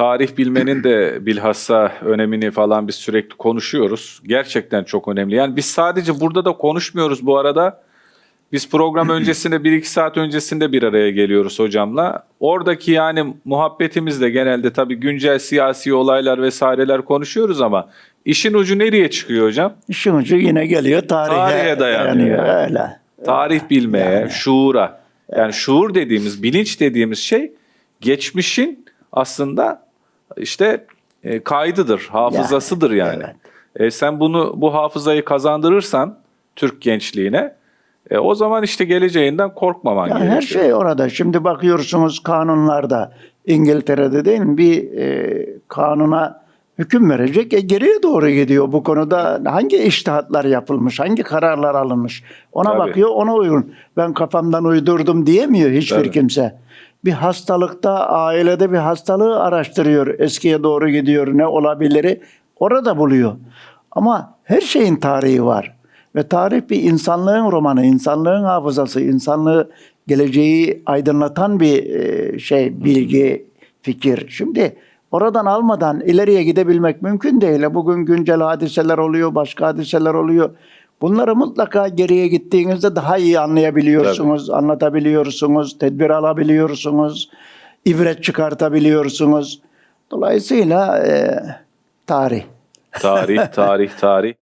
tarih bilmenin de bilhassa önemini falan biz sürekli konuşuyoruz. Gerçekten çok önemli. Yani biz sadece burada da konuşmuyoruz bu arada. Biz program öncesinde 1-2 saat öncesinde bir araya geliyoruz hocamla. Oradaki yani muhabbetimiz de genelde tabii güncel siyasi olaylar vesaireler konuşuyoruz ama işin ucu nereye çıkıyor hocam? İşin ucu yine geliyor tarihe, Tarihe dayanıyor. Öyle. Tarih bilmeye, şuura. Yani şuur dediğimiz, bilinç dediğimiz şey geçmişin aslında işte e, kaydıdır, hafızasıdır yani. evet. E, sen bunu bu hafızayı kazandırırsan Türk gençliğine e, o zaman işte geleceğinden korkmaman Ya gerekiyor. her şey orada. Şimdi bakıyorsunuz kanunlarda İngiltere'de değil mi bir e, kanuna hüküm verecek. E, geriye doğru gidiyor bu konuda. Hangi iştihatlar yapılmış, hangi kararlar alınmış. Ona Tabii. bakıyor, ona uygun. Ben kafamdan uydurdum diyemiyor hiçbir Tabii. kimse. Bir hastalıkta, ailede bir hastalığı araştırıyor. Eskiye doğru gidiyor, ne olabiliri orada buluyor. Ama her şeyin tarihi var. Ve tarih bir insanlığın romanı, insanlığın hafızası, insanlığı geleceği aydınlatan bir e, şey, bilgi, fikir. Şimdi oradan almadan ileriye gidebilmek mümkün değil. Bugün güncel hadiseler oluyor, başka hadiseler oluyor. Bunları mutlaka geriye gittiğinizde daha iyi anlayabiliyorsunuz, anlatabiliyorsunuz, tedbir alabiliyorsunuz, ibret çıkartabiliyorsunuz. Dolayısıyla e, tarih. Tarih, tarih, tarih.